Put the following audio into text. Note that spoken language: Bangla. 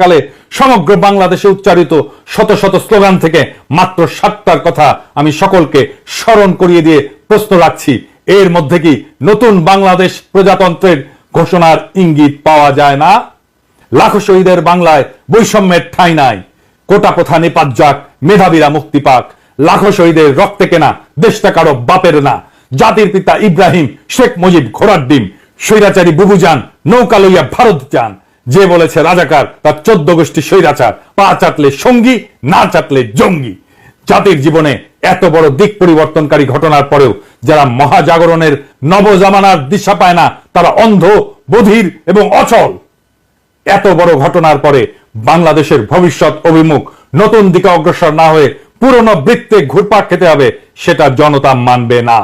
কালে সমগ্র বাংলাদেশে উচ্চারিত শত শত স্লোগান থেকে মাত্র সাতটার কথা আমি সকলকে স্মরণ করিয়ে দিয়ে প্রশ্ন রাখছি। এর মধ্যে কি নতুন বাংলাদেশ প্রজাতন্ত্রের ঘোষণার ইঙ্গিত পাওয়া যায় না? লাখো শহীদের বাংলায় বৈষম্যের ঠাঁই নাই। কোটা প্রথা নিপাত যাক, মেধাবীরা মুক্তি পাক। লাখো শহীদের রক্তে কেনা, দেশটা কারও বাপের না। জাতির পিতা ইব্রাহিম, শেখ মুজিব ঘোড়ার ডিম। স্বৈরাচারী বুবুজান নৌকা লইয়া ভারত যান। যে বলেছে রাজাকার, তার চোদ্দ গোষ্ঠী স্বৈরাচার, পা চাটলে সঙ্গী, না চাটলে জঙ্গি। জাতির জীবনে এত বড় দিক পরিবর্তনকারী ঘটনার পরেও যারা মহাজাগরণের নবজামানার দিশা পায় না, তারা অন্ধ, বধির এবং অচল। এত বড় ঘটনার পরে বাংলাদেশের ভবিষ্যৎ অভিমুখ নতুন দিকে অগ্রসর না হয়ে পুরনো বৃত্তে ঘুরপাক খেতে হবে, সেটা জনতা মানবে না।